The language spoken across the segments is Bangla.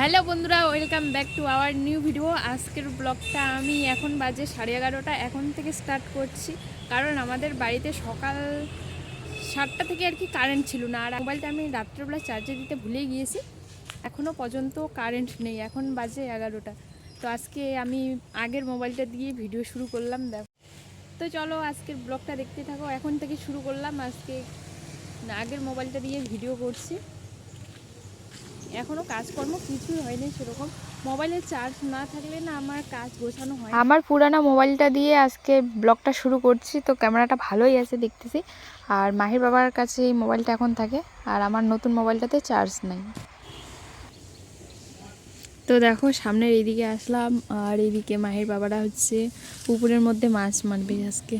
হ্যালো বন্ধুরা, welcome back to our new video. আজকের ব্লগটা আমি এখন বাজে সাড়ে এগারোটা, এখন থেকে স্টার্ট করছি। কারণ আমাদের বাড়িতে সকাল সাতটা থেকে আর কি কারেন্ট ছিল না। আর মোবাইলটা আমি রাত্রেবেলা চার্জে দিতে ভুলে গিয়েছি। এখনও পর্যন্ত কারেন্ট নেই, এখন বাজে এগারোটা। তো আজকে আমি আগের মোবাইলটা দিয়ে ভিডিও শুরু করলাম, দেখো। তো চলো আজকের ব্লগটা দেখতে থাকো। এখন থেকে শুরু করলাম আজকে আগের মোবাইলটা দিয়ে ভিডিও করছি। এখনও কাজকর্ম কিছুই হয়নি সেরকম। মোবাইলের চার্জ না থাকলে না আমার কাজ গোছানো হয়। আমার পুরানো মোবাইলটা দিয়ে আজকে ব্লগটা শুরু করছি, তো ক্যামেরাটা ভালোই আছে দেখতেছি। আর মাহির বাবার কাছে এই মোবাইলটা এখন থাকে, আর আমার নতুন মোবাইলটাতে চার্জ নাই। তো দেখো, সামনের এইদিকে আসলাম, আর এইদিকে মাহির বাবারা হচ্ছে পুকুরের মধ্যে মাছ মারবে আজকে।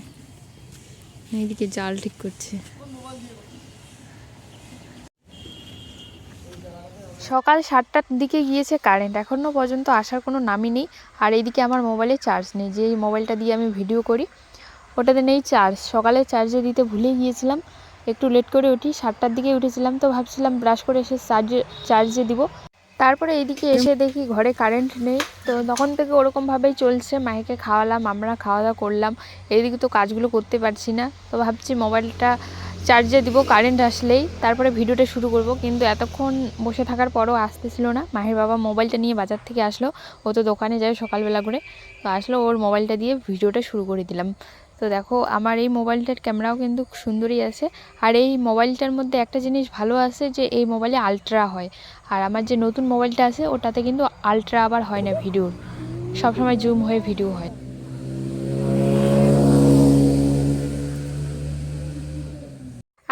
এইদিকে জাল ঠিক করছে। সকাল সাতটার দিকে গিয়েছে কারেন্ট এখনও পর্যন্ত আসার কোনো নামই নেই। আর এইদিকে আমার মোবাইলে চার্জ নেই। যে মোবাইলটা দিয়ে আমি ভিডিও করি, ওটাতে নেই চার্জ সকালে চার্জে দিতে ভুলে গিয়েছিলাম। একটু লেট করে উঠি, সাতটার দিকে উঠেছিলাম তো ভাবছিলাম ব্রাশ করে এসে চার্জে চার্জে দিব। তারপরে এইদিকে এসে দেখি ঘরে কারেন্ট নেই। তো তখন থেকে ওরকমভাবেই চলছে। মাইকে খাওয়ালাম, আমরা খাওয়া দাওয়া করলাম। এইদিকে তো কাজগুলো করতে পারছি না। তো ভাবছি মোবাইলটা চার্জে দিব কারেন্ট আসলেই। তারপরে ভিডিওটা শুরু করব, কিন্তু এতক্ষণ বসে থাকার পরও আসতেছিল না। মাহির বাবা মোবাইলটা নিয়ে বাজার থেকে আসলো, ও তো দোকানে যায় সকালবেলা করে। তো আসলো, ওর মোবাইলটা দিয়ে ভিডিওটা শুরু করে দিলাম। তো দেখো, আমার এই মোবাইলটার ক্যামেরাও কিন্তু সুন্দরই আছে। আর এই মোবাইলটার মধ্যে একটা জিনিস ভালো আছে যে, এই মোবাইলে আলট্রা হয়। আর আমার যে নতুন মোবাইলটা আছে, ওটাতে কিন্তু আলট্রা আবার হয় না ভিডিওর। সবসময় জুম হয়ে ভিডিও হয়।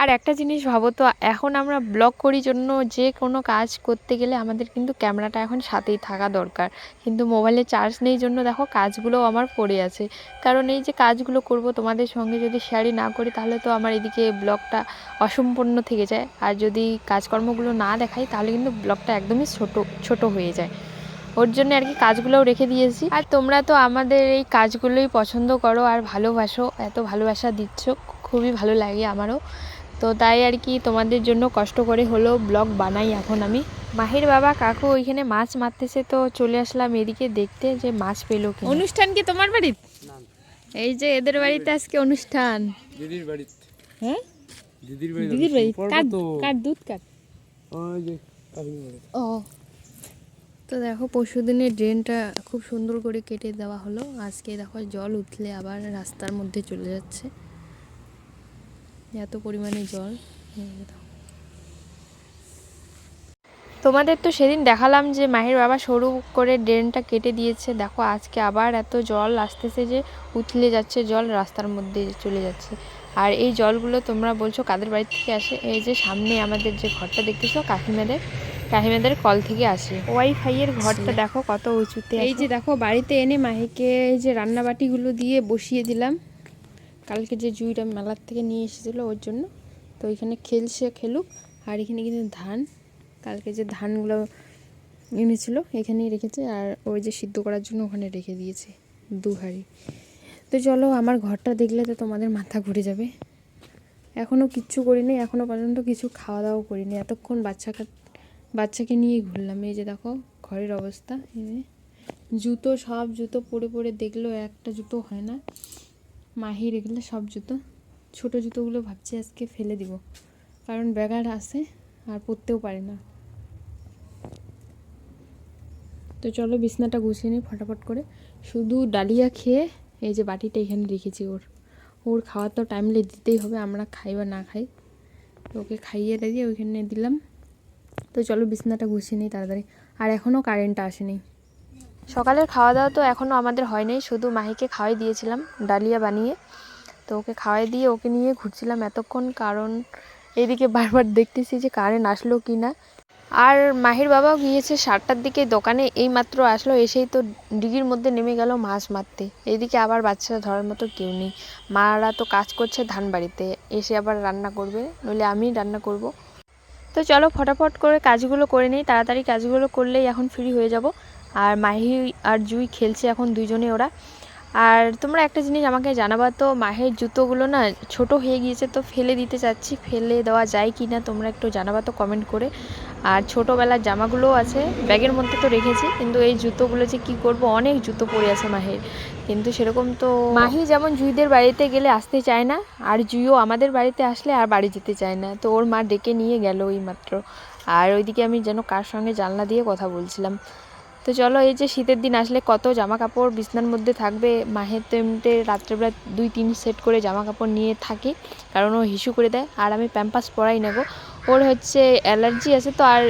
আর একটা জিনিস ভাবো তো, এখন আমরা ব্লগ করি জন্য যে কোনো কাজ করতে গেলে আমাদের কিন্তু ক্যামেরাটা এখন সাথেই থাকা দরকার। কিন্তু মোবাইলে চার্জ নেই জন্য দেখো কাজগুলো আমার পড়ে আছে। কারণ এই যে কাজগুলো করব তোমাদের সঙ্গে যদি শেয়ারই না করি তাহলে তো আমার এদিকে ব্লগটা অসম্পূর্ণ থেকে যায়। আর যদি কাজকর্মগুলো না দেখাই তাহলে কিন্তু ব্লগটা একদমই ছোট ছোট হয়ে যায়। ওর জন্য আর কি কাজগুলোও রেখে দিয়েছি। আর তোমরা তো আমাদের এই কাজগুলোই পছন্দ করো আর ভালোবাসো, এত ভালোবাসা দিচ্ছ, খুবই ভালো লাগে আমারও। তো তাই আর কি তোমাদের জন্য কষ্ট করে হলো ব্লগ বানাই এখন আমি। মাহির বাবা কাকু ওইখানে মাছ মারতেছে তো চলে আসলাম এদিকে দেখতে যে মাছ পেল কি অনুষ্ঠান কি তোমার বাড়িতে এই যে এদের বাড়িতে আজকে অনুষ্ঠান। দিদির বাড়িতে। হ্যাঁ? দিদির বাড়িতে দিদির বাড়ি। তো। কার দুধ কার? ওই যে ও। তো দেখো পরশু দিনের ড্রেনটা খুব সুন্দর করে কেটে দেওয়া হলো। আজকে দেখো জল উঠলে আবার রাস্তার মধ্যে চলে যাচ্ছে। এত পরিমাণে জল। তোমাদের তো সেদিন দেখালাম যে মাহির বাবা সরু করে ড্রেনটা কেটে দিয়েছে। দেখো আজকে আবার এত জল আসতেছে যে উথলে যাচ্ছে জল রাস্তার মধ্যে চলে যাচ্ছে। আর এই জলগুলো তোমরা বলছো কাদের বাড়ি থেকে আসে? এই যে সামনে আমাদের যে ঘরটা দেখতেছো কাকিমাদের কাকিমাদের কল থেকে আসে। ওয়াইফাই এর ঘরটা দেখো কত উঁচুতে এই যে দেখো বাড়িতে এনে মাহিকে এই যে রান্নাবাটিগুলো দিয়ে বসিয়ে দিলাম। কালকে যে জুইটা মেলার থেকে নিয়ে এসেছিল ওর জন্য, তো ওইখানে খেলছে খেলুক, আর এখানে কিন্তু ধান, কালকে যে ধানগুলো এনেছিল এখানেই রেখেছে, আর ওই যে সিদ্ধ করার জন্য ওখানে রেখে দিয়েছে দু হাঁড়ি। তো চলো আমার ঘরটা দেখলে তো তোমাদের মাথা ঘুরে যাবে। এখনও কিচ্ছু করিনি এখনও পর্যন্ত কিছু খাওয়া দাওয়া করিনি। এতক্ষণ বাচ্চাকে বাচ্চাকে নিয়ে ঘুরলাম। এই যে দেখো ঘরের অবস্থা জুতো সব জুতো পরে পরে দেখল একটা জুতো হয় না। মাহির, এগুলো সব জুতো। ছোটো জুতোগুলো ভাবছি আজকে ফেলে দিব। কারণ ব্যাগার আছে আর পরতেও পারে না। তো চলো বিছনাটা গুছিয়ে নিই ফটাফট করে। শুধু ডালিয়া খেয়ে এই যে বাটিটা এখানে রেখেছি ওর। ওর খাওয়ার তো টাইমলি দিতেই হবে, আমরা খাই বা না খাই। তো ওকে খাইয়ে দিয়ে ওইখানে দিলাম। তো চলো বিছনাটা গুছিয়ে নিই তাড়াতাড়ি। আর এখনও কারেন্টটা আসেনি। সকালের খাওয়া দাওয়া তো এখনও আমাদের হয়নি, শুধু মাহিকে খাওয়াই দিয়েছিলাম, ডালিয়া বানিয়ে। তো ওকে খাওয়াই দিয়ে ওকে নিয়ে ঘুরছিলাম এতক্ষণ, কারণ এদিকে বারবার দেখতেছি যে কারেন্ট আসলো কি না আর মাহির বাবাও গিয়েছে সাতটার দিকে দোকানে এই মাত্র আসলো, এসেই তো ডিগির মধ্যে নেমে গেল মাছ মারতে। এদিকে আবার বাচ্চারা ধরার মতো কেউ নেই। মারা তো কাজ করছে ধান বাড়িতে এসে আবার রান্না করবে, নইলে আমি রান্না করব। তো চলো ফটাফট করে কাজগুলো করে নিই, তাড়াতাড়ি কাজগুলো করলেই এখন ফ্রি হয়ে যাব। আর মাহি আর জুই খেলছে এখন দুইজনে ওরা। আর তোমরা একটা জিনিস আমাকে জানাবা তো, মাহের জুতোগুলো না ছোট হয়ে গিয়েছে তো ফেলে দিতে চাচ্ছি, ফেলে দেওয়া যায় কি না তোমরা একটু জানাবা তো কমেন্ট করে। আর ছোটোবেলার জামাগুলোও আছে, ব্যাগের মধ্যে তো রেখেছি, কিন্তু এই জুতোগুলো যে কী করব, অনেক জুতো পরে আছে মাহের। কিন্তু সেরকম তো মাহি যেমন জুইদের বাড়িতে গেলে আসতে চায় না, আর জুইও আমাদের বাড়িতে আসলে আর বাড়ি যেতে চায় না। তো ওর মা ডেকে নিয়ে গেল ওই মাত্র আর ওইদিকে আমি যেন কার সঙ্গে জানলা দিয়ে কথা বলছিলাম। তো চলো এই যে শীতের দিন আসলে কত জামা কাপড় বিছনার মধ্যে থাকবে। মাহের তো এমনিতে রাত্রেবেলা দুই, তিন সেট করে জামা কাপড় নিয়ে থাকি, কারণ ও হিসু করে দেয়, আর আমি প্যাম্পাস পরাই না গো ওর হচ্ছে অ্যালার্জি আছে তো, আর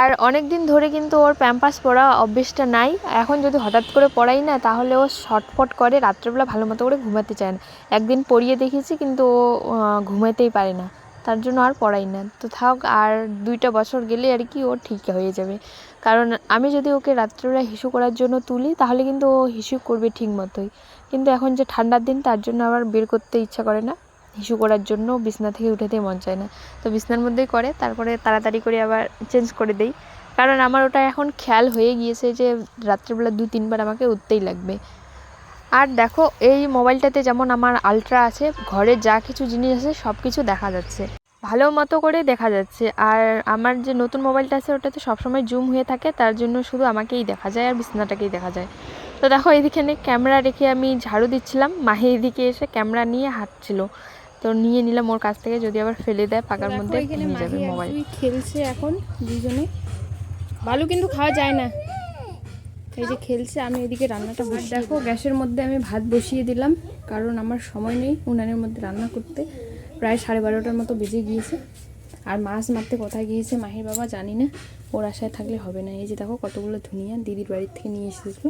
আর অনেক দিন ধরে কিন্তু ওর প্যাম্পাস পরা অভ্যেসটা নাই। এখন যদি হঠাৎ করে পড়াই না, তাহলে ও শটফট করে, রাত্রেবেলা ভালো মতো করে ঘুমাতে চায় না। একদিন পরিয়ে দেখেছি, কিন্তু ও ঘুমাতেই পারে না। তার জন্য আর পড়াই না। তো থাক, আর দুইটা বছর গেলে আর কি ও ঠিক হয়ে যাবে। কারণ আমি যদি ওকে রাত্রেবেলা হিসু করার জন্য তুলি, তাহলে কিন্তু ও হিসু করবে ঠিক মতোই। কিন্তু এখন যে ঠান্ডার দিন, তার জন্য আবার বের করতে ইচ্ছা করে না। হিসু করার জন্য বিছনা থেকে উঠাতেই মন চায় না। তো বিছনার মধ্যেই করে, তারপরে তাড়াতাড়ি করে আবার চেঞ্জ করে দেই। কারণ আমার ওটা এখন খেয়াল হয়ে গিয়েছে যে রাত্রেবেলা দু, তিনবার আমাকে উঠতেই লাগবে। আর দেখো, এই মোবাইলটাতে যেমন আমার আলট্রা আছে ঘরের যা কিছু জিনিস আছে সব কিছু দেখা যাচ্ছে। ভালো মতো করে দেখা যাচ্ছে। আর আমার যে নতুন মোবাইলটা আছে ওটাতে সবসময় জুম হয়ে থাকে তার জন্য শুধু আমাকেই দেখা যায় আর বিছানাটাকেই দেখা যায়। তো দেখো এইদিকে ক্যামেরা রেখে আমি ঝাড়ু দিচ্ছিলাম। মাহি এদিকে এসে ক্যামেরা নিয়ে হাঁটছিল। তো নিয়ে নিলাম ওর কাছ থেকে যদি আবার ফেলে দেয় পাকার মধ্যে যাবে মোবাইল। খেলছে এখন দুজনে বালু কিন্তু খাওয়া যায় না। এই যে খেলছে আমি এদিকে রান্নাটা দেখো গ্যাসের মধ্যে আমি ভাত বসিয়ে দিলাম কারণ আমার সময় নেই উনানের মধ্যে রান্না করতে। প্রায় সাড়ে বারোটার মতো বেজে গিয়েছে। আর মাছ মারতে কোথায় গিয়েছে মাহির বাবা জানি না। ওর আশায় থাকলে হবে না। এই যে দেখো কতগুলো ধুনিয়া দিদির বাড়ির থেকে নিয়ে এসেছিল।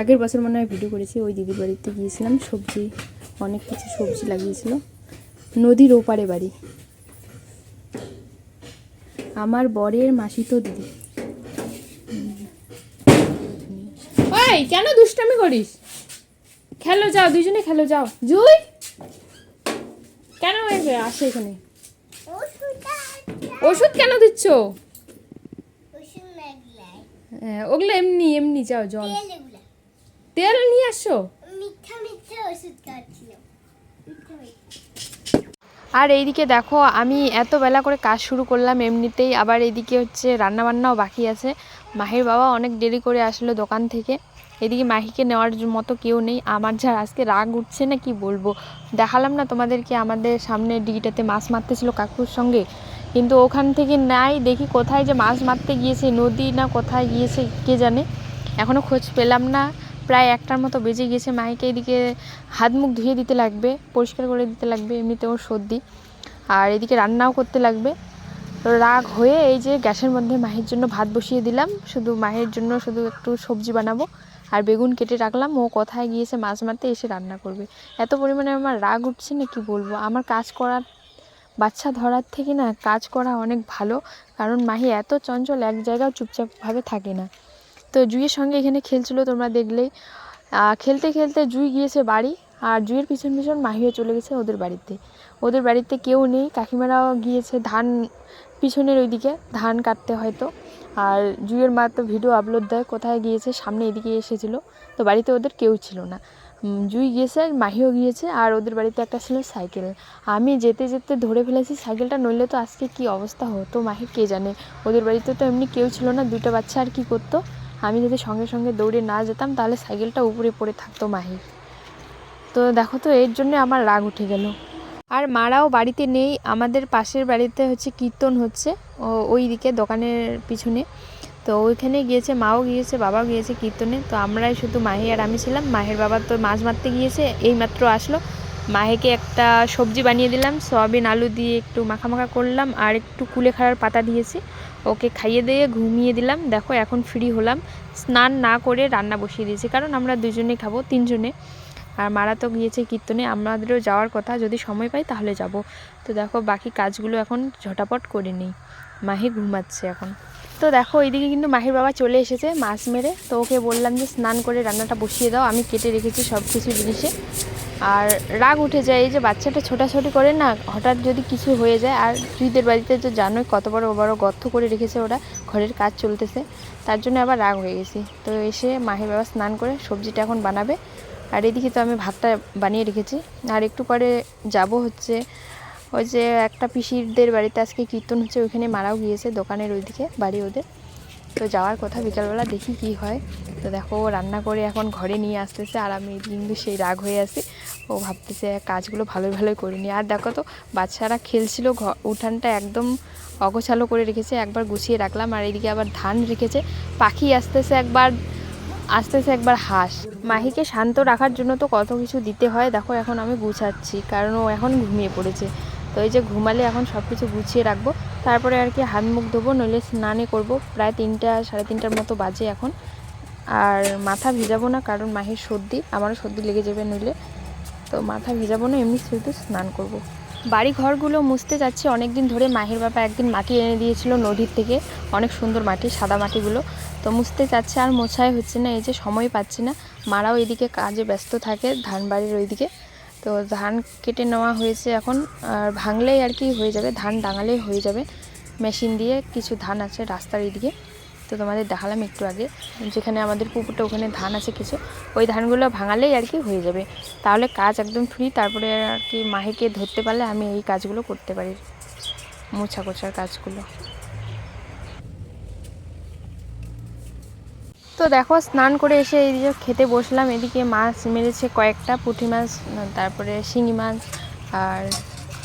আগের বছর মনে হয় ভিডিও করেছি, ওই দিদির বাড়িতে গিয়েছিলাম। সবজি, অনেক কিছু সবজি লাগিয়েছিল। নদীর ওপারে বাড়ি। আমার বরের মাসি তো দিদি। ওই কেন দুষ্টামি করিস? খেলো যাও দুজনে খেলো যাও। জুই! কেন আসে এখানে? ওষুধ কেন দিচ্ছ? হ্যাঁ, ওগুলো এমনি এমনি যাও জল। তেল নিয়ে আসো। আর এইদিকে দেখো আমি এত বেলা করে কাজ শুরু করলাম এমনিতেই। আবার এইদিকে হচ্ছে রান্নাবান্নাও বাকি আছে। মাহির বাবা অনেক দেরি করে আসলো দোকান থেকে। এদিকে মাহিকে নেওয়ার মতো কেউ নেই। আমার যা আজকে রাগ উঠছে না কি বলব? দেখালাম না তোমাদেরকে, আমাদের সামনে ডিগিটাতে মাছ মারতেছিল কাকুর সঙ্গে। কিন্তু ওখান থেকে নাই, দেখি কোথায় যে মাছ মারতে গিয়েছে, নদী না কোথায় গিয়েছে, কে জানে? এখনও খোঁজ পেলাম না। প্রায় একটার মতো বেজে গিয়েছে। মাইকে এদিকে হাত মুখ ধুয়ে দিতে লাগবে, পরিষ্কার করে দিতে লাগবে, এমনিতে ওর সর্দি। আর এদিকে রান্নাও করতে লাগবে। রাগ হয়ে এই যে গ্যাসের মধ্যে মাহির জন্য ভাত বসিয়ে দিলাম। শুধু মাহির জন্য শুধু একটু সবজি বানাবো। আর বেগুন কেটে রাখলাম, ও কোথায় গিয়েছে মাছ মারতে এসে রান্না করবে। এত পরিমাণে আমার রাগ উঠছে না কি বলব? আমার কাজ করার, বাচ্চা ধরার থেকে না কাজ করা অনেক ভালো, কারণ মাহি এত চঞ্চল এক জায়গায় চুপচাপভাবে থাকে না। তো জুইয়ের সঙ্গে এখানে খেলছিল, তোমরা দেখলেই। খেলতে খেলতে জুই গিয়েছে বাড়ি, আর জুইয়ের পিছন পিছন মাহিও চলে গেছে ওদের বাড়িতে। ওদের বাড়িতে কেউ নেই, কাকিমারাও গিয়েছে ধান, পিছনের ওইদিকে, ধান কাটতে হয়তো। আর জুইয়ের মা তো ভিডিও আপলোড দেয়, কোথায় গিয়েছে, সামনে এদিকে এসেছিল। তো বাড়িতে ওদের কেউ ছিল না। জুই গিয়েছে, আর মাহিও গিয়েছে, আর ওদের বাড়িতে একটা ছিল সাইকেল। আমি যেতে যেতে ধরে ফেলেছি সাইকেলটা, নইলে তো আজকে কি অবস্থা হতো, মাহি কে জানে? ওদের বাড়িতে তো এমনি কেউ ছিল না দুটো বাচ্চা আর কি করতো? আমি যদি সঙ্গে সঙ্গে দৌড়ে না যেতাম, তাহলে সাইকেলটা উপরে পড়ে থাকতো মাহির। তো দেখো তো, এর জন্য আমার রাগ উঠে গেল। আর মারাও বাড়িতে নেই। আমাদের পাশের বাড়িতে হচ্ছে কীর্তন হচ্ছে, ও ওই দিকে দোকানের পিছনে। তো ওইখানে গিয়েছে, মাও গিয়েছে, বাবাও গিয়েছে কীর্তনে। তো আমরাই শুধু মাহি আর আমি ছিলাম। মাহের বাবা তো মাছ মারতে গিয়েছে এই মাত্র আসলো। মাহেকে একটা সবজি বানিয়ে দিলাম, সয়াবিন আলু দিয়ে একটু মাখা মাখা করলাম, আর একটু কুলেখাড়ার পাতা দিয়েছি। ওকে খাইয়ে দিয়ে ঘুমিয়ে দিলাম। দেখো এখন ফ্রি হলাম। স্নান না করে রান্না বসিয়ে দিয়েছি, কারণ আমরা দুজনে খাব, তিনজনে। আর মারা তো গিয়েছে কীর্তনে। আমাদেরও যাওয়ার কথা, যদি সময় পাই তাহলে যাব। তো দেখো, বাকি কাজগুলো এখন ঝটাপট করে নিই। মাহি ঘুমাচ্ছে এখন। তো দেখো, এইদিকে কিন্তু মাহির বাবা চলে এসেছে মাছ মেরে। তো ওকে বললাম যে, স্নান করে রান্নাটা বসিয়ে দাও। আমি কেটে রেখেছি সব কিছু জিনিসে। আর রাগ উঠে যায়, এই যে বাচ্চাটা ছোটাছুটি করে না, হঠাৎ যদি কিছু হয়ে যায়। আর জুইদের বাড়িতে তো জানোই কত বড় বড় গর্ত করে রেখেছে ওরা। ঘরের কাজ চলতেছে। তার জন্য আবার রাগ হয়ে গেছি। তো এসে মাহির বাবা স্নান করে সবজিটা এখন বানাবে। আর এদিকে তো আমি ভাতটা বানিয়ে রেখেছি। আর একটু পরে যাব হচ্ছে, ওই যে একটা পিসিরদের বাড়িতে আজকে কীর্তন হচ্ছে, ওইখানে মারাও গিয়েছে দোকানের ওইদিকে, বাড়ি ওদের। তো যাওয়ার কথা, বিকালবেলা দেখি কি হয়। তো দেখো রান্না করে এখন ঘরে নিয়ে আসতেছে, আর আমি কিন্তু সেই রাগ হয়ে আছি। ও ভাবতেছে কাজগুলো ভালোই ভালোই করিনি আর দেখো তো, বাচ্চারা খেলছিল, ঘ- উঠানটা একদম অগোছালো করে রেখেছে, একবার গুছিয়ে রাখলাম। আর এদিকে আবার ধান রেখেছে, পাখি আসতেছে একবার আসতেছে একবার হাঁস। মাহিকে শান্ত রাখার জন্য তো কত কিছু দিতে হয়। দেখো, এখন আমি গুছাচ্ছি, কারণ ও এখন ঘুমিয়ে পড়েছে। তো এই যে ঘুমালে এখন সব কিছু গুছিয়ে রাখব। তারপরে আর কি হাত মুখ ধোবো, নইলে স্নানে করব। প্রায় তিনটা, সাড়ে তিনটার মতো বাজে এখন। আর মাথা ভিজাবো না, কারণ মাহির সর্দি। আমারও সর্দি লেগে যাবে নইলে। তো মাথা ভিজাবো না, এমনি শুধু স্নান করব। বাড়ি ঘরগুলো মুছতে যাচ্ছি। অনেক দিন ধরে মাহির বাবা একদিন মাটি এনে দিয়েছিল নদীর থেকে। অনেক সুন্দর মাটি, সাদা মাটিগুলো। তো মুছতে যাচ্ছে আর মোছাই হচ্ছে না, এই যে সময় পাচ্ছি না। মারাও এদিকে কাজে ব্যস্ত থাকে ধান বাড়ির ওইদিকে। তো ধান কেটে নেওয়া হয়েছে এখন, আর ভাঙলেই আর কি হয়ে যাবে, ধান ডাঙালেই হয়ে যাবে। মেশিন দিয়ে কিছু ধান আছে রাস্তার এদিকে। তো তোমাদের দেখালাম একটু আগে, যেখানে আমাদের পুকুরটা, ওখানে ধান আছে কিছু। ওই ধানগুলো ভাঙালেই আর কি হয়ে যাবে। তাহলে কাজ একদম ফ্রি তারপরে আর কি মাহিকে ধরতে পারলে আমি এই কাজগুলো করতে পারি। মোছা কোছার কাজগুলো। তো দেখো, স্নান করে এসে এই যে খেতে বসলাম। এদিকে মাছ মেরেছে কয়েকটা, পুঁটি মাছ, তারপরে শিঙি মাছ, আর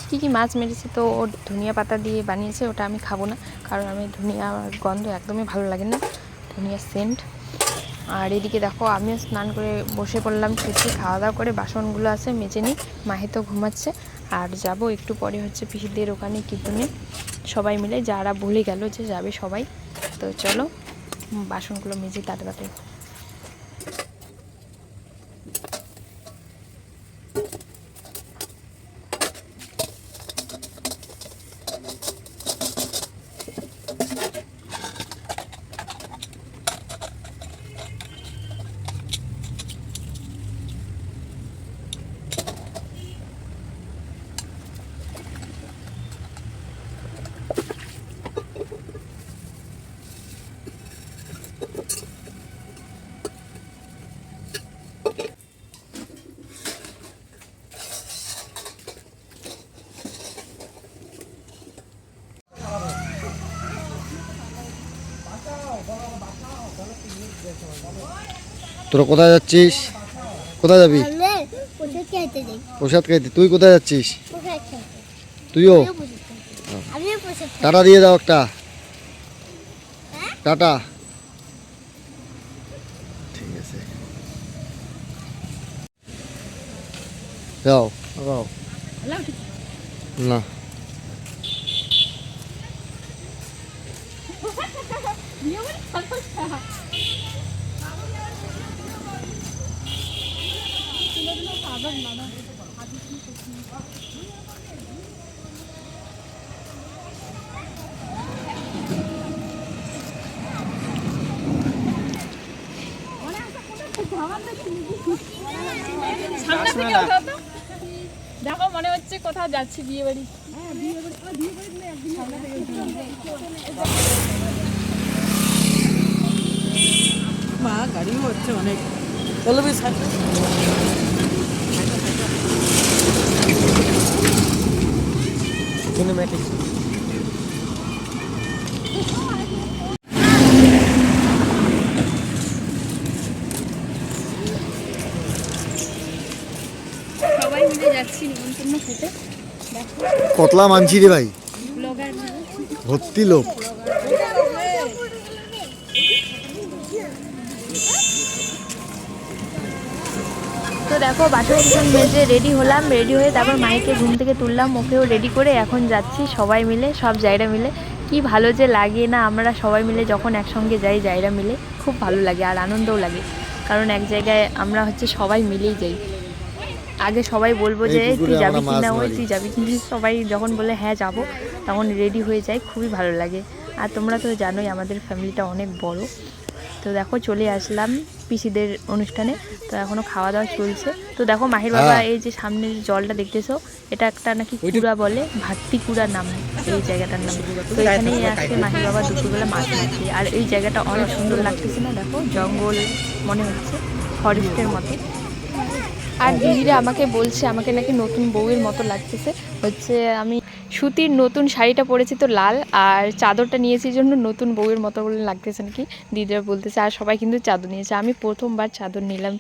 কী কী মাছ মেরেছে তো ওর ধনিয়া পাতা দিয়ে বানিয়েছে, ওটা আমি খাব না, কারণ আমি ধনিয়া গন্ধ একদমই ভালো লাগে না ধনিয়া সেন্ট আর এদিকে দেখো, আমিও স্নান করে বসে পড়লাম খেতে খাওয়া দাওয়া করে বাসনগুলো আছে, মেজে নিই, মাহে তো ঘুমাচ্ছে। আর যাব একটু পরে হচ্ছে পিসিদের ওখানে কীর্তনে। সবাই মিলে যারা ভুলে গেল যে যাবে সবাই, তো চলো। বাসনগুলো মেজে তাড়াতাড়ি তোরা কোথায় যাচ্ছিস? কোথায় যাবি? প্রসাদ খাইতে তুই কোথায় যাচ্ছিস? তুইও? টাটা দিয়ে দাও একটা। টাটা। ঠিক আছে। যাও। যাও। না। দেখো মনে হচ্ছে কোথাও যাচ্ছি বিয়ে বাড়ি মা গাড়িও হচ্ছে অনেক। চলো বেশ সিনেম্যাটিক সবাই মিলে যাচ্ছি নিমন্ত্রণ খেতে। কতলা মানছি রে ভাই। ভর্তি লোক। দেখো বাসন কুসন মেজে রেডি হলাম রেডি হয়ে তারপর মাইকে ঘুম থেকে তুললাম ওকেও রেডি করে এখন যাচ্ছি সবাই মিলে সব জায়গা মিলে। কি ভালো যে লাগে না আমরা সবাই মিলে যখন একসঙ্গে যাই জায়গা মিলে খুব ভালো লাগে আর আনন্দও লাগে। কারণ এক জায়গায় আমরা হচ্ছে সবাই মিলেই যাই। আগে সবাই বলব যে তুই যাবি কি না ওই তুই যাবি। কিন্তু সবাই যখন বলে হ্যাঁ যাব তখন রেডি হয়ে যায় খুবই ভালো লাগে। আর তোমরা তো জানোই আমাদের ফ্যামিলিটা অনেক বড়। তো দেখো চলে আসলাম পিসিদের অনুষ্ঠানে। তো এখনও খাওয়া দাওয়া চলছে। তো দেখো মাহির বাবা হ্যাঁ। এই যে সামনের জলটা দেখতেছো এটা একটা নাকি কুড়া বলে ভাত্তি কুড়া নাম এই জায়গাটার নাম। তো এখানেই আজকে মাহির বাবা দুপুরবেলা মাছ মারছে। আর এই জায়গাটা অনেক সুন্দর লাগতেছে না দেখো জঙ্গল মনে হচ্ছে ফরেস্টের মতো। আর দিদিরা আমাকে বলছে আমাকে নাকি নতুন বউয়ের মতো লাগতেছে। হচ্ছে আমি সুতির নতুন শাড়িটা পরেছি তো লাল, আর চাদরটা নিয়েছি জন্য নতুন বউয়ের মতো বলে লাগতেছে নাকি? দিদিরা বলতেছে, আর সবাই কিন্তু চাদর নিয়েছে। আমি প্রথমবার চাদর নিলাম।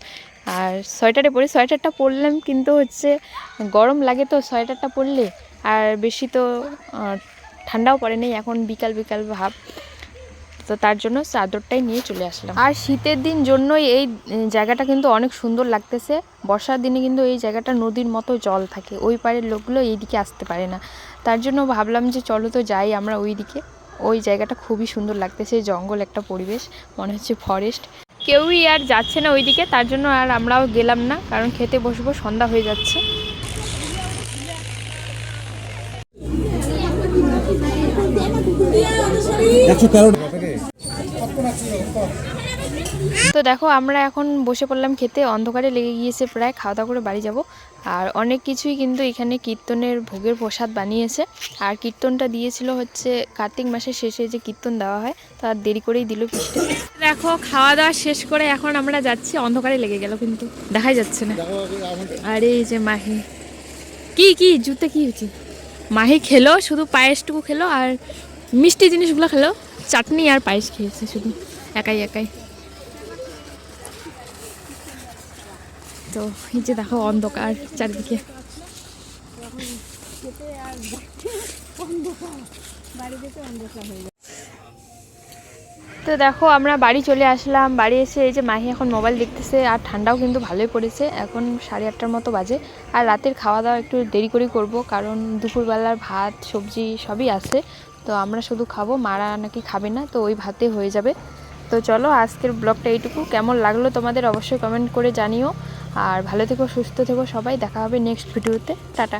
আর সোয়েটারে পরে, সোয়েটারটা পরলাম কিন্তু হচ্ছে গরম লাগে তো সোয়েটারটা পরলে, আর বেশি তো ঠান্ডাও পড়ে নেই, এখন বিকাল বিকাল ভাব। তো তার জন্য চাদরটাই নিয়ে চলে আসলাম। আর শীতের দিন জন্যই এই জায়গাটা কিন্তু অনেক সুন্দর লাগতেছে। বর্ষার দিনে কিন্তু এই জায়গাটা নদীর মতো জল থাকে, ওই পাড়ের লোকগুলো এইদিকে আসতে পারে না। তার জন্য ভাবলাম যে চলো তো যাই আমরা ওই দিকে ওই জায়গাটা খুবই সুন্দর লাগতেছে জঙ্গল একটা পরিবেশ, মনে হচ্ছে ফরেস্ট কেউই আর যাচ্ছে না ওইদিকে, তার জন্য আর আমরাও গেলাম না, কারণ খেতে বসবো, সন্ধ্যা হয়ে যাচ্ছে। তো দেখো আমরা এখন বসে পড়লাম খেতে অন্ধকারে লেগে গিয়েছে প্রায় খাওয়া দাওয়া করে বাড়ি যাব। আর অনেক কিছুই কিন্তু এখানে কীর্তনের ভোগের প্রসাদ বানিয়েছে। আর কীর্তনটা দিয়েছিল হচ্ছে কার্তিক মাসের শেষে যে কীর্তন দেওয়া হয় তার দেরি করেই দিল পিসটা দেখো খাওয়া দাওয়া শেষ করে এখন আমরা যাচ্ছি অন্ধকারে লেগে গেল কিন্তু দেখাই যাচ্ছে না। আর এই যে মাহি। কি কি জুতে কি হয়েছে? মাহি খেলো শুধু পায়েসটুকু খেলো আর মিষ্টি জিনিসগুলো খেলো। চাটনি আর পায়েস খেয়েছে শুধু, একাই একাই। তো এই যে দেখো অন্ধকার চারিদিকে। তো দেখো আমরা বাড়ি চলে আসলাম। বাড়ি এসে এই যে মাহি এখন মোবাইল দেখতেছে আর ঠান্ডাও কিন্তু ভালোই পড়েছে। এখন সাড়ে আটটার মতো বাজে। আর রাতের খাওয়া দাওয়া একটু দেরি করেই করব, কারণ দুপুরবেলার ভাত, সবজি সবই আছে। তো আমরা শুধু খাব, মারা নাকি খাবে না, তো ওই ভাতে হয়ে যাবে। তো চলো, আজকের ব্লগটা এইটুকু। কেমন লাগল তোমাদের অবশ্যই কমেন্ট করে জানিও। আর ভালো থেকো, সুস্থ থেকো সবাই। দেখা হবে নেক্সট ভিডিওতে টাটা।